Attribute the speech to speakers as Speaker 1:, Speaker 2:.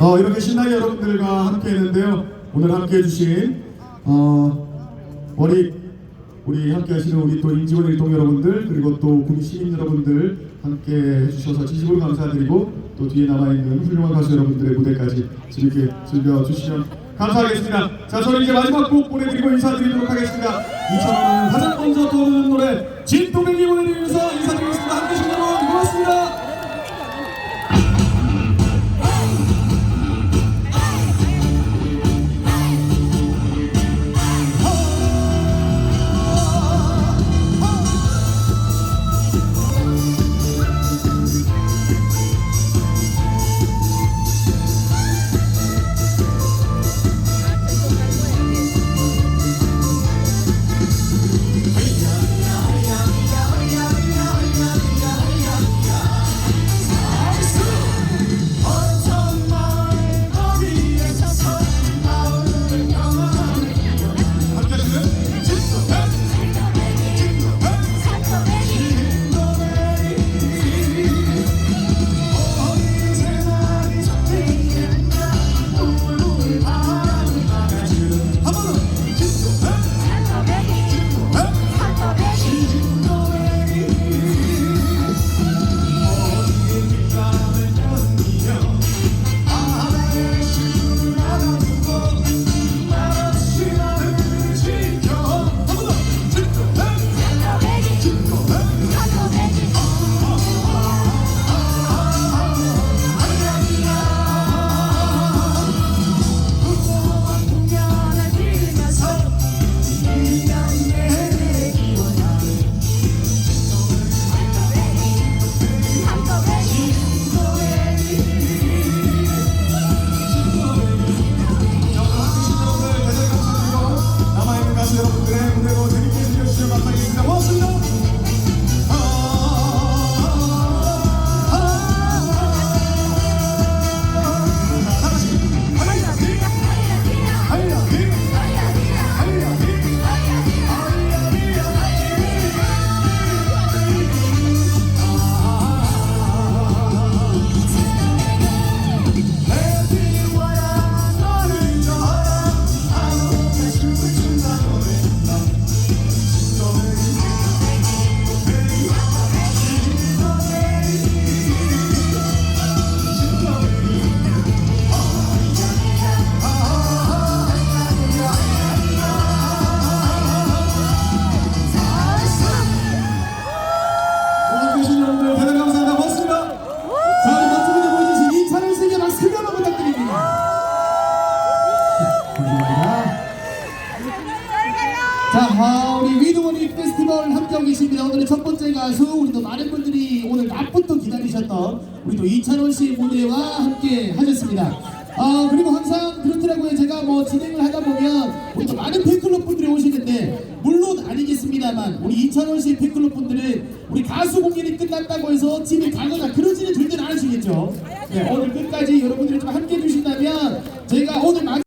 Speaker 1: 어, 이렇게 신나게 여러분들과 함께 했는데요. 오늘 함께 해주신 어, 우리 우리 함께 하시는 우리 또 임직원 일동 여러분들 그리고 또 국민 시민 여러분들 함께 해주셔서 진심으로 감사드리고 또 뒤에 남아있는 훌륭한 가수 여러분들의 무대까지 재밌게 즐겨주시면 감사하겠습니다. 자, 저는 이제 마지막 곡 보내드리고 인사드리도록 하겠습니다. 2000년은 가장 먼저 떠오르는 노래 진또배기 보내드리면서 인사드리겠습니다. 우리 위드워닝 페스티벌 함께하고 계십니다. 오늘의 첫 번째 가수, 우리 또 많은 분들이 오늘 낮부터 기다리셨던 우리 또 이찬원 씨의 무대와 함께 하셨습니다. 아, 그리고 항상 그렇더라고요. 제가 뭐 진행을 하다 보면 우리 또 많은 팬클럽 분들이 오시는데, 물론 아니겠습니다만, 우리 이찬원 씨의 팬클럽 분들은 우리 가수 공연이 끝났다고 해서 집에 가거나 그러지는 절대 않으시겠죠. 네, 오늘 끝까지 여러분들이 좀 함께 해 주신다면, 저희가 오늘 마